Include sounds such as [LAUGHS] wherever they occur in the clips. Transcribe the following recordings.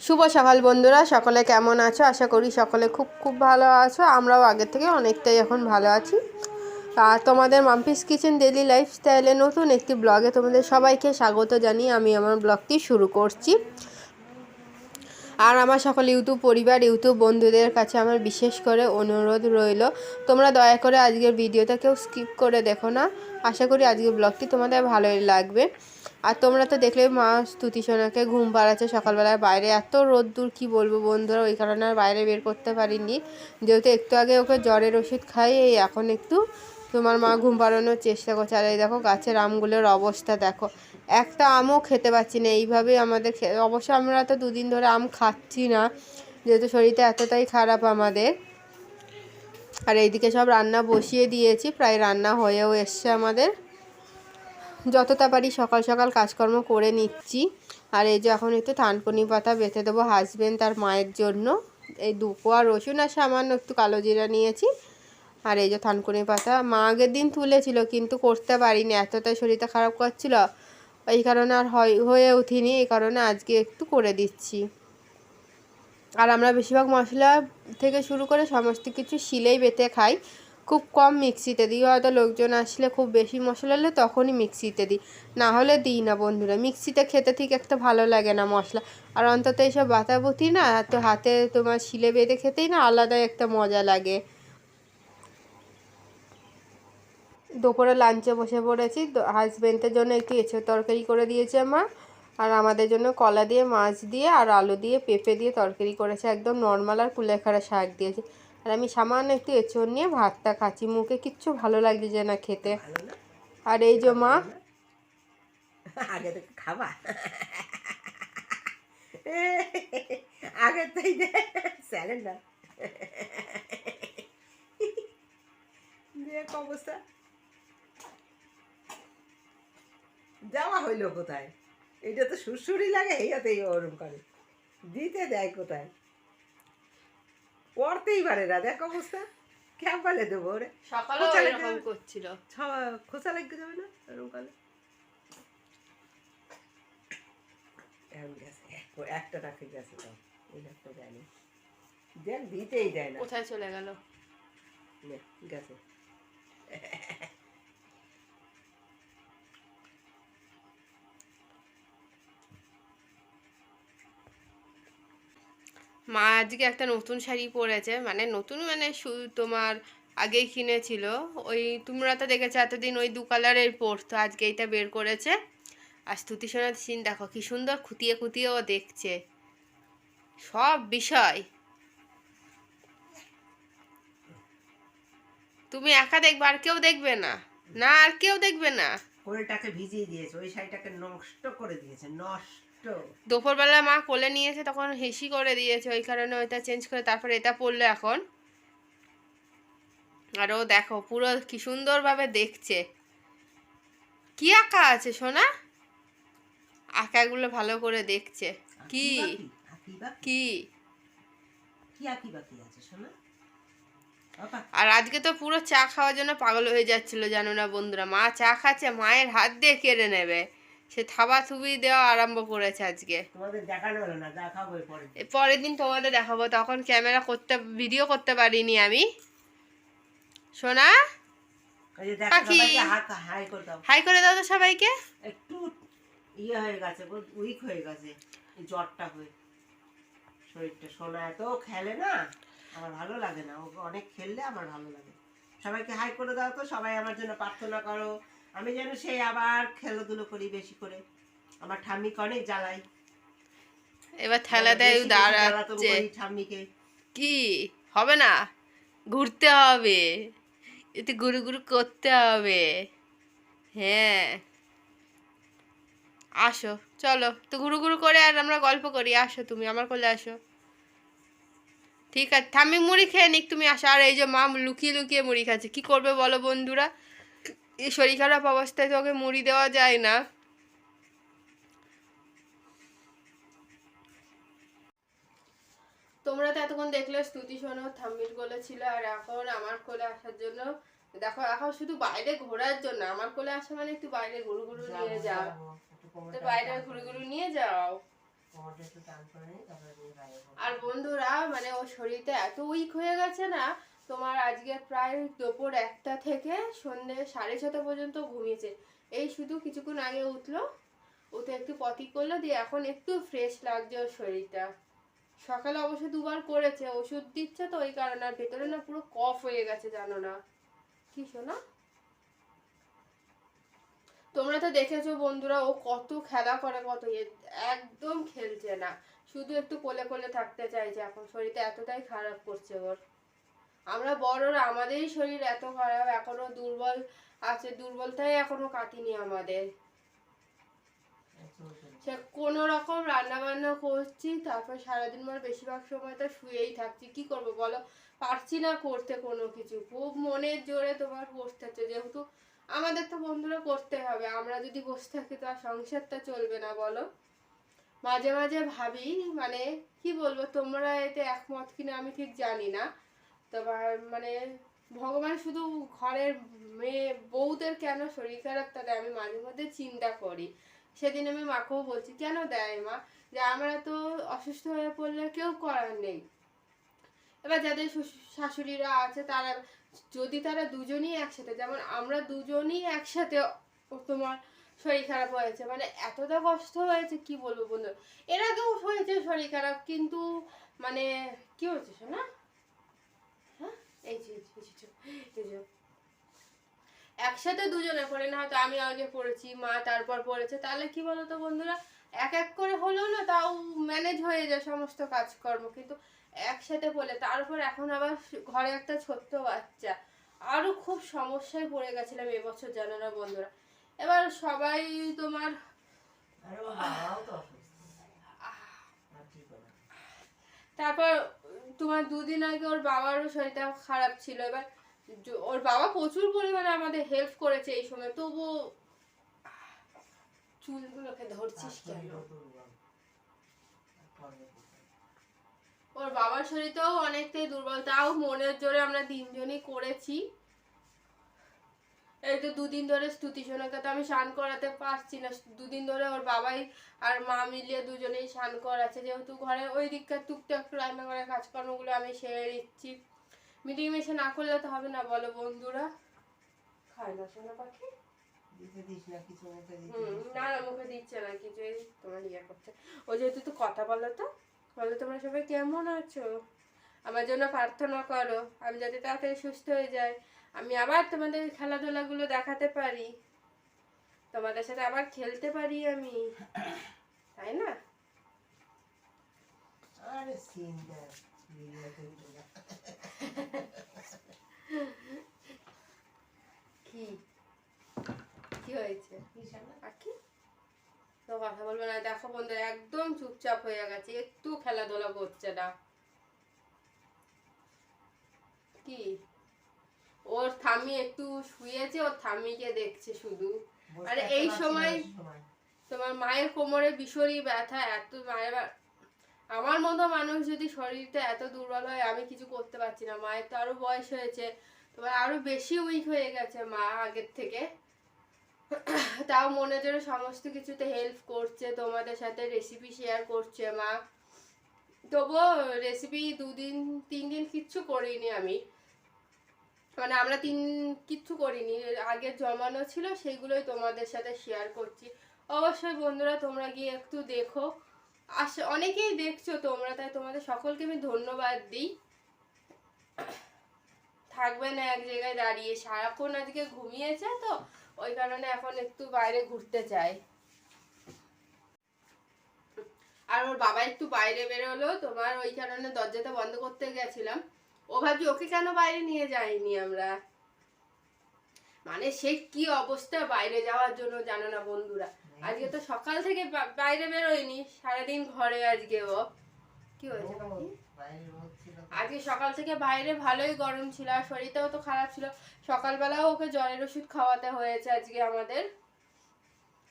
শুভ সকাল বন্ধুরা, সকলে কেমন আছো? আশা করি সকলে খুব খুব ভালো আছো। আমরাও আগের থেকে অনেকটাই এখন ভালো আছি। আর তোমাদের মাম্পিস কিচেন ডেলি লাইফস্টাইলে নতুন একটি ব্লগে তোমাদের সবাইকে স্বাগত জানিয়ে আমি আমার ব্লগটি শুরু করছি। আর আমার সকল ইউটিউব পরিবার, ইউটিউব বন্ধুদের কাছে আমার বিশেষ করে অনুরোধ রইল, তোমরা দয়া করে আজকের ভিডিওটা কেউ স্কিপ করে দেখো না। আশা করি আজকের ব্লগটি তোমাদের ভালোই লাগবে। আর তোমরা তো দেখলে মা স্তুতি সোনাকে ঘুম পাড়াচ্ছে সকালবেলায় বাইরে। এত রোদ্দুর, কি বলব বন্ধুরা? ওই কারণে আর বাইরে বের করতে পারিনি। যেহেতু একটু আগে ওকে জ্বরের ওষুধ খাই, এই এখন একটু তোমার মা ঘুম পাড়ানোর চেষ্টা করছে। আর এই দেখো, গাছের আমগুলোর অবস্থা দেখো। একটা আমও খেতে পাচ্ছি না। এইভাবেই আমাদের অবশ্য আমরা তো দুদিন ধরে আম খাচ্ছি না। যেহেতু শরীরটা এতটাই খারাপ আমাদের। আর এইদিকে সব রান্না বসিয়ে দিয়েছি। প্রায় রান্না হয়েও এসছে আমাদের। যতটা পারি সকাল সকাল কাজকর্ম করে নিচ্ছি। আর এই যে এখন একটু থানকুনি পাতা বেঁধে দেবো হাজবেন্ড তার মায়ের জন্য। এই দু কোয়া রসুন আর সামান্য একটু কালো জিরা নিয়েছি। আর এই যে থানকুনি পাতা মা আগের দিন তুলেছিল, কিন্তু করতে পারিনি। এতটাই শরীরটা খারাপ করছিল। এই কারণে আর হয়, হয়ে উঠিনি। এই কারণে আজকে একটু করে দিচ্ছি। আর আমরা বেশিরভাগ মশলা থেকে শুরু করে সমস্ত কিছু শিলেই বেটে খাই। খুব কম মিক্সিতে দিই। হয়তো লোকজন আসলে খুব বেশি মশলা হলে তখনই মিক্সিতে দিই। না হলে দিই না বন্ধুরা। মিক্সিতে খেতে ঠিক একটা ভালো লাগে না মশলা। আর অন্তত এইসব বাতাবুতি না তো হাতে তোমার শিলে বেঁধে খেতেই না আলাদাই একটা মজা লাগে। দুপুরে লাঞ্চে বসে পড়েছি। হাজবেন্ডের জন্য একটু এঁচোড় তরকারি করে দিয়েছে মা। আর আমাদের জন্য কলা দিয়ে, মাছ দিয়ে আর আলু দিয়ে, পেঁপে দিয়ে তরকারি করেছে। একদম নর্মাল আর কুলেখাড়া শাক দিয়েছে। আর আমি সামান্য একটু এঁচোড় নিয়ে ভাতটা খাচ্ছি। মুখে কিচ্ছু ভালো লাগছে যে না খেতে। আর এই যে মা। আগে থেকে খাবা। আগে তাই স্যালেন্ডার দেখ অবস্থা। যাওয়া হইল কোথায়? এটা তো সুরসুরি লাগে এইটাতেই ওরম করে। দিতে দেয় কোথায়? পড়তেই পারে না। দেখ অবস্থা। ক্যাম্পালে দেবো ওরে? সকালে এরকম। করছিল। খোসা খোঁচা লাগতে যাবে না? এরকম কালে এখন গেছে একটা রাখে গেছে তো। ওই একটা দেয়নি দেখ দিতেই দেয় না। কোথায় চলে গেল? গেছে। মা আজকে একটা নতুন শাড়ি পরেছে মানে নতুন মানে তোমার আগেই কিনেছিল। ওই তোমরা তো দেখেছ এতদিন ওই দু কালারের পরতো, আজকে এইটা বের করেছে। আর স্তুতি সোনার সিন দেখো, কি সুন্দর খুঁটিয়ে খুঁটিয়ে ও দেখছে। সব বিষয়। তুমি একা দেখবে, আর কেউ দেখবে না। না, আর কেউ দেখবে না। কোলটাকে ভিজিয়ে দিয়েছে, ওই শাড়িটাকে নষ্ট করে দিয়েছে, নষ্ট। দুপুরবেলা মা কোলে নিয়েছে তখন হেসি করে দিয়েছে ওই কারণে ওইটা চেঞ্জ করে তারপরে এটা পরলো এখন। আর ও দেখো পুরো কি সুন্দরভাবে দেখছে। কি আঁকা আছে সোনা? আঁকাগুলো ভালো করে দেখছে। কি? কি? আর আজকে তো পুরো চা খাওয়ার জন্য পাগল হয়ে যাচ্ছিল জানো না বন্ধুরা? মা চা খাচ্ছে মায়ের হাত দিয়ে কেড়ে নেবে। সে থাবা থুবি দেওয়া আরম্ভ করেছে আজকে। পরের দিন। তোমাদের দেখাবো তখন ক্যামেরা করতে ভিডিও করতে পারিনি আমি। সোনা? পাখি। হাই করে দাও। তো সবাইকে। একটু ইয়ে হয়ে গেছে উইক হয়ে গেছে জ্বরটা হয়ে। শরীরটা সোনা এত খেলে না আমার ভালো লাগে না। অনেক খেললে আমার ভালো লাগে। সবাইকে হাই করে দাও তো সবাই আমার জন্য প্রার্থনা করো। আমি যেন সেই আবার খেলাধুলো করি বেশি করে। আমার ঠাম্মিকে অনেক জ্বালাই এবার ঠেলা দেয় দাঁড়াচ্ছে। ঠাম্মিকে। কি? হবে না? ঘুরতে হবে। এতে গুরু গুরু করতে হবে। হ্যাঁ। আসো চলো। তো ঘুরু ঘুরু করে আর আমরা গল্প করি। আসো তুমি আমার কোলে আসো। ঠিক আছে। থামি মুড়ি খেয়ে নিক তুমি আসো। আর এই যে মা লুকিয়ে লুকিয়ে মুড়ি খাচ্ছে। কি করবে বলো বন্ধুরা? এই শরীর খারাপ অবস্থায় তো ওকে মুড়ি দেওয়া যায় না। তোমরা তো এতক্ষণ দেখলে স্তুতি শোনো থাম্মির কোলে ছিল আর এখন আমার কোলে আসার জন্য দেখো এখন শুধু বাইরে ঘোরার জন্য আমার কোলে আসা মানে একটু বাইরে ঘুরু ঘুরু নিয়ে যাও তো বাইরে ঘুরু ঘুরু নিয়ে যাও। আর বন্ধুরা মানে ওর শরীরটা এত উইক হয়ে গেছে না তোমার আজকে প্রায় দুপুর একটা থেকে সন্ধ্যে সাড়ে ছটা পর্যন্ত ঘুমিয়েছে। এই শুধু কিছুক্ষণ আগে উঠল, উঠে একটু পটি করল, দিয়ে এখন একটু ফ্রেশ লাগছে ওর শরীরটা। সকালে অবশ্য দুবার করেছে, ওষুধ দিচ্ছে তো ওই কারণে, আর ভেতরে না পুরো কফ হয়ে গেছে, জানো না। কি শোনা? তোমরা তো দেখেছ বন্ধুরা, ও কত খেলা করে, কত একদম খেলছে না। শুধু একটু কোলে কোলে থাকতে চাইছে, এখন শরীরটা এতটাই খারাপ করছে ওর। আমরা বড়রা, আমাদেরই শরীর এত খারাপ, এখনও দুর্বল আছে, দুর্বলতাই এখনও কাটিনি আমাদের। সে কোনো রকম রান্না বান্না করছি, তারপর সারাদিন মানে বেশিরভাগ সময় তো শুয়েই থাকছি। কি করব বলো? পারছি না করতে কোনো কিছু। খুব মনের জোরে তোমার বসতে হচ্ছে। যেহেতু আমাদের তো বন্ধুরা করতে হবে, আমরা যদি বসে থাকি তো আর সংসারটা চলবে না বলো? মাঝে মাঝে ভাবি মানে কি বলব, তোমরা এতে একমত কিনা আমি ঠিক জানি না। তোমার মানে ভগবান শুধু ঘরের মেয়ে, বউদের কেন শরীর খারাপ? তাদের আমি মাঝে মধ্যে চিন্তা করি। সেদিন আমি মাকেও বলছি, কেন দেয় মা? যে আমরা তো অসুস্থ হয়ে পড়লে কেউ করার নেই। এবার যাদের শাশুড়িরা আছে, তারা, যদি তারা দুজনই একসাথে, যেমন আমরা দুজনই একসাথে তোমার শরীর খারাপ হয়েছে মানে এতটা কষ্ট হয়েছে, কি বলব বন্ধু? এর আগেও হয়েছে শরীর খারাপ, কিন্তু মানে কি হয়েছে শোনা? এই একসাথে দুজনে পড়ে না হয়তো আমি আগে পড়েছি মা তারপর পড়েছে। তাহলে কি বলতো বন্ধুরা এক এক করে হলেও না তাও ম্যানেজ হয়ে যায় সমস্ত কাজকর্ম। কিন্তু একসাথে পড়লে তারপর এখন আবার ঘরে একটা ছোট্ট বাচ্চা। আরও খুব সমস্যায় পড়ে গেছিলাম এবছর জানো না বন্ধুরা। এবার সবাই তোমার তারপর তোমার দুদিন আগে ওর বাবারও শরীরটা খারাপ ছিল এবার ওর বাবা প্রচুর পরিমাণে আমাদের হেল্প করেছে এই সময় তবুও চুলগুলোকে ধরছিস কেন শরীরও দুর্বল। আর করবে কি? ওর বাবার শরীরটাও অনেকটাই দুর্বল তাও মনের জোরে আমরা তিনজনই করেছি এই তো দুদিন ধরে স্তুতি সোনাকে তো আমি স্নান করাতে পারছি না। দুদিন ধরে ওর বাবাই আর মা মিলিয়ে দুজনেই স্নান করাচ্ছে। যেহেতু ঘরে ওই দিককার টুকটাক রান্না করার কাজকর্মগুলো আমি সেরে দিচ্ছি মিটিং মিশে না করলে তো হবে না বলো বন্ধুরা। খায় না সোনা পাখি? দিতে না না না মুখে দিচ্ছে না কিছু তোমার ইয়ে করছে। ও যেহেতু তো কথা বলো তো বলো তোমরা সবাই কেমন আছো? আমার জন্য প্রার্থনা করো আমি যাতে তাড়াতাড়ি সুস্থ হয়ে যাই। আমি আবার তোমাদের খেলাধুলাগুলো দেখাতে পারি। তোমাদের সাথে আবার খেলতে পারি আমি। তাই না। কি? কি হয়েছে? তো কথা বলবে না দেখো বন্ধুরা একদম চুপচাপ হয়ে গেছে একটু খেলাধুলা করছে না। কি? থামি একটু শুয়েছে ওর থামিকে দেখছে শুধু। আরে এই সময় তোমার মায়ের কোমরে ভীষণই ব্যথা এত মায়ের আমার মতো মানুষ যদি শরীরটা এত দুর্বল হয় আমি কিছু করতে পারছি না। মায়ের তো আরও বয়স হয়েছে তোমার আরও বেশি উইক হয়ে গেছে মা আগের থেকে। তাও মনে জোরে সমস্ত কিছুতে হেল্প করছে তোমাদের সাথে রেসিপি শেয়ার করছে মা। তবুও রেসিপি দুদিন তিন দিন কিচ্ছু করিনি আমি। মানে আমরা তিন, কিচ্ছু করিনি। আগে জমানো ছিল, সেগুলোই তোমাদের সাথে শেয়ার করছি। অবশ্যই বন্ধুরা, তোমরা গিয়ে একটু দেখো। আস, অনেকেই দেখছ তোমরা, তাই তোমাদের সকলকে আমি ধন্যবাদ দিই। থাকবে না এক জায়গায় দাঁড়িয়ে। সারাক্ষণ আজকে ঘুমিয়েছে তো, ওই কারণে এখন একটু বাইরে ঘুরতে চাই। আর ওর বাবা একটু বাইরে বেরোলো, তোমার ওই কারণে দরজাটা বন্ধ করতে গেছিলাম। ও ভাবছি ওকে কেন বাইরে নিয়ে যাইনি আমরা? মানে সে কি অবস্থা বাইরে যাওয়ার জন্য জানো না বন্ধুরা? আজকে তো সকাল থেকে বাইরে বেরোয়নি সারাদিন ঘরে আজকে ও। কি হয়েছে। আজকে সকাল থেকে বাইরে ভালোই গরম ছিল আর শরীরটাও তো খারাপ ছিল। সকালবেলাও ওকে জ্বরের ওষুধ খাওয়াতে হয়েছে আজকে আমাদের।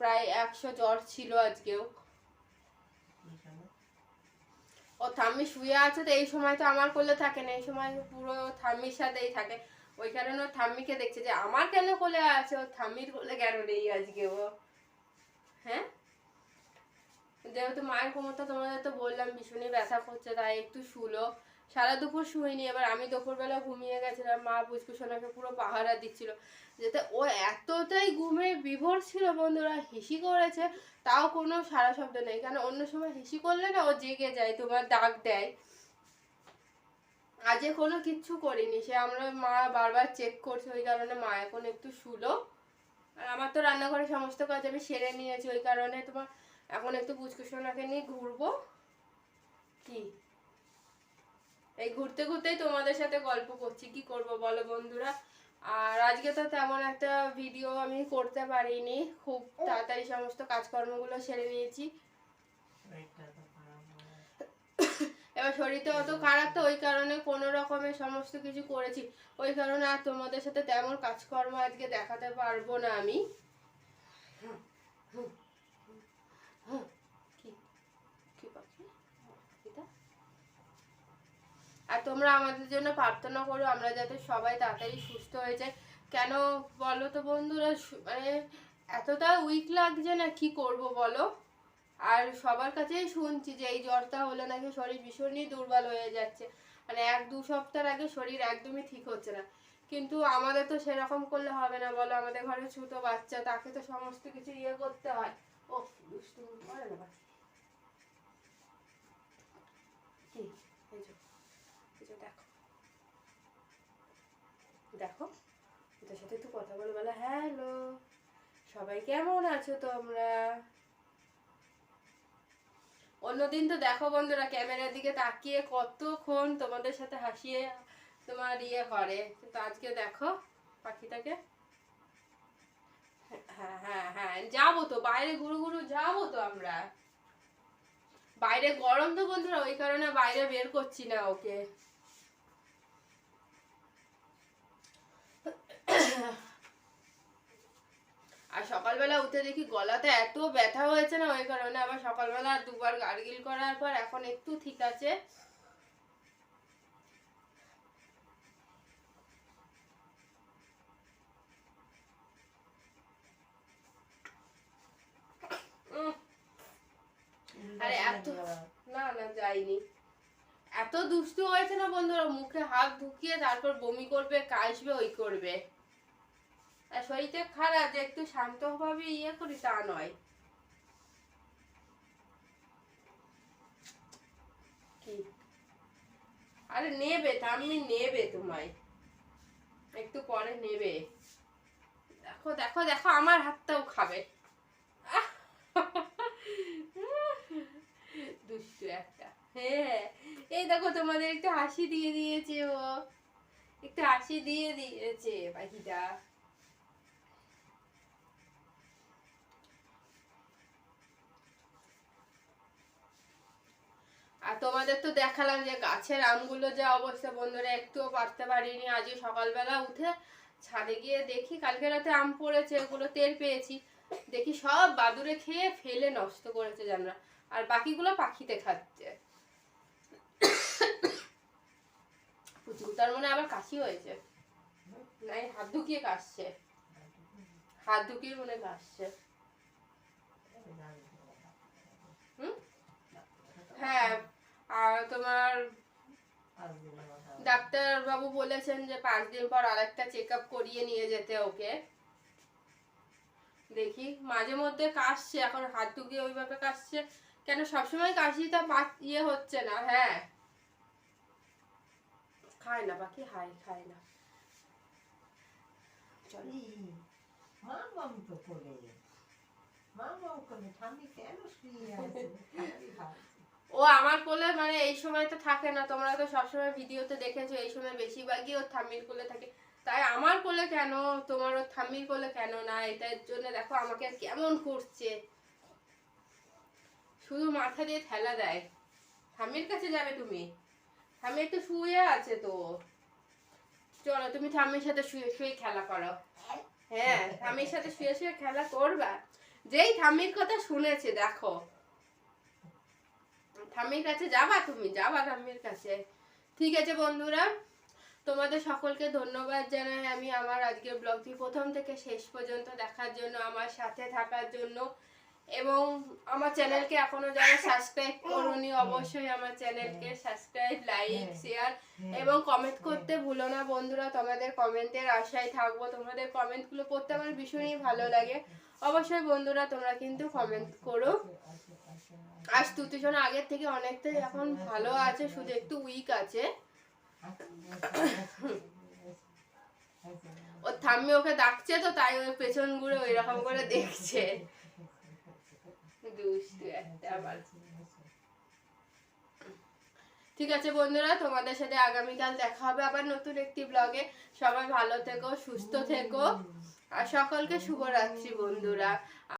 প্রায় একশো জ্বর ছিল আজকেও। ও থাম্মি শুয়ে আছে তো, এই সময় তো আমার কোলে থাকে না, এই সময় পুরো থাম্মির সাথেই থাকে। ওই কারণে ও থাম্মিকে দেখছে যে, আমার কেন কোলে আছে? ও থাম্মির কোলে কেন নেই আজকে ও? হ্যাঁ? যেহেতু মায়ের কোমরটা তোমাদের তো বললাম, ভীষণই ব্যথা করছে, তাই একটু শুলো। সারা দুপুর শুইনি, এবার আমি দুপুরবেলা ঘুমিয়ে গেছিলাম, মা পুষ্কুসোনাকে পুরো পাহারা দিচ্ছিল। যাতে ও এতটাই ঘুমে বিভোর ছিল বন্ধুরা, হিসি করেছে, তাও কোনো সারা শব্দ নেই। কেন অন্য সময় হিসি করলে না ও জেগে যায়, তোমার ডাক দেয়। আজকে কোনো কিচ্ছু করিনি, সে আমরা মা বারবার চেক করছে, ওই কারণে মা এখন একটু শুলো। আর আমার তো রান্নাঘরে সমস্ত কাজ আমি সেরে নিয়েছি, ওই কারণে তোমার এখন একটু পুচকুসোনাকে নিয়ে ঘুরবো। কি? এই ঘুরতে ঘুরতেই তোমাদের সাথে গল্প করছি, কি করব বলো বন্ধুরা? আর আজকে তো তেমন একটা ভিডিও আমি করতে পারিনি। খুব তাড়াতাড়ি সমস্ত কাজকর্মগুলো সেরে নিয়েছি। এবার শরীরটা অত খারাপ তো, ওই কারণে কোনো রকমের সমস্ত কিছু করেছি। ওই কারণে আর তোমাদের সাথে তেমন কাজকর্ম আজকে দেখাতে পারব না আমি। আর তোমরা আমাদের জন্য প্রার্থনা করো, আমরা যাতে সবাই তাড়াতাড়ি সুস্থ হয়ে যায়। কেন বলো তো বন্ধুরা মানে এতটা উইক লাগছে না, কি করব বলো? আর সবার কাছেই শুনছি যে এই জ্বরটা হলে নাকি শরীর ভীষণই দুর্বল হয়ে যাচ্ছে। মানে এক দু সপ্তাহ আগে শরীর একদমই ঠিক হচ্ছে না। কিন্তু আমাদের তো সেরকম করলে হবে না বলো, আমাদের ঘরে ছোট বাচ্চা, তাকে তো সমস্ত কিছু ইয়ে করতে হয়। ও দুষ্টুমি করে না দেখো ওদের সাথে একটু কথা বলে বলে, হ্যালো, সবাই কেমন আছো তোমরা? অন্যদিন তো দেখো বন্ধুরা, ক্যামেরার দিকে তাকিয়ে কতক্ষণ তোমাদের সাথে হাসিয়ে তোমার ইয়ে করে। কিন্তু আজকে দেখো, পাখিটাকে হ্যাঁ হ্যাঁ হ্যাঁ যাব তো, বাইরে ঘুরু ঘুরু যাব তো আমরা। বাইরে গরম তো বন্ধুরা, ওই কারণে বাইরে বের করছি না ওকে। আর সকালবেলা উঠে দেখি গলাতে এত ব্যথা হয়েছে না ওই কারণে আবার সকালবেলা দুবার গার্গিল করার পর এখন একটু ঠিক আছে। আরে এত না না যাইনি। এত দুষ্টু হয়েছে না বন্ধুরা মুখে হাত ঢুকিয়ে তারপর বমি করবে কাশবে ওই করবে। শরীরটা খারাপ, যে একটু শান্তভাবে ইয়ে করি তা নয়। কি? আরে নেবে, তামনি নেবে তোমায়। একটু পরে নেবে। দেখো দেখো দেখো, আমার হাতটাও খাবে! দুষ্টু একটা। হ্যাঁ এই দেখো তোমাদের একটু হাসি দিয়ে দিয়েছে ও। একটু হাসি দিয়ে দিয়েছে পাখিটা। তোমাদের তো দেখালাম যে গাছের আমগুলো যা অবস্থা, বন্ধুরা, একটুও পারতে পারিনি। আজকে সকালবেলা উঠে ছাদে গিয়ে দেখি, কালকে রাতে আম পড়েছে, ওগুলো তেল পেয়েছি। দেখি সব বাদুরে খেয়ে ফেলে নষ্ট করেছে জানরা আর বাকিগুলো পাখিতে খাচ্ছে। পুচকুটার মনে আবার কাশি হয়েছে। নাই, হাত ঢুকিয়ে কাশছে। হাত ঢুকিয়ে মনে কাশছে হুম হ্যাঁ আর তোমার ডাক্তার বাবু বলেছেন যে পাঁচ দিন পর আরেকটা চেকআপ করিয়ে নিয়ে যেতে ওকে। দেখি মাঝে মধ্যে কাশছে এখন হাত ঢুকিয়ে ওইভাবে কাশছে। কেন সবসময় কাশিটা ইয়ে হচ্ছে না হ্যাঁ। খায় না পাখি হাই খায় না। চলো। মা বাবু তো কোলে। মা বাবু কোলে ঠাম্মি কেন শুয়ে আছে। [LAUGHS] ও আমার কোলে মানে এই সময় তো থাকে না, তোমরা তো সবসময় ভিডিওতে দেখেছ, এই সময় বেশিরভাগই ওর থাম্মির কোলে থাকে। তাই আমার কোলে কেন? তোমার ওর থাম্মির কোলে কেন না? এটার জন্য দেখো আমাকে কেমন করছে। শুধু মাথা দিয়ে ঠেলা দেয়। ঠাম্মির কাছে যাবে তুমি? ঠাম্মি একটু শুয়ে আছে তো। চলো, তুমি ঠাম্মির সাথে শুয়ে শুয়ে খেলা করো। হ্যাঁ ঠাম্মির সাথে শুয়ে শুয়ে খেলা করবা। যেই ঠাম্মির কথা শুনেছে, দেখো। ঠাম্মির কাছে যাবা তুমি? যাবা ঠাম্মির কাছে। ঠিক আছে বন্ধুরা তোমাদের সকলকে ধন্যবাদ জানাই আমি আমার আজকের ব্লগটি প্রথম থেকে শেষ পর্যন্ত দেখার জন্য আমার সাথে থাকার জন্য। এবং আমার চ্যানেলকে এখনও যারা সাবস্ক্রাইব করুনি অবশ্যই আমার চ্যানেলকে সাবস্ক্রাইব লাইক শেয়ার এবং কমেন্ট করতে ভুলো না বন্ধুরা তোমাদের কমেন্টের আশায় থাকব। তোমাদের কমেন্টগুলো পড়তে আমার ভীষণই ভালো লাগে। অবশ্যই বন্ধুরা তোমরা কিন্তু কমেন্ট করো। আর স্তুতিজন আগের থেকে অনেকটাই এখন ভালো আছে, শুধু একটু উইক আছে। ওর থাম্মি ওকে ডাকছে তো, তাই ওর পেছন ঘুরে ওই রকম করে দেখছে। ঠিক আছে বন্ধুরা, তোমাদের সাথে আগামীকাল দেখা হবে আবার নতুন একটি ব্লগে সবাই ভালো থেকো, সুস্থ থেকো। আর সকলকে শুভরাত্রি বন্ধুরা।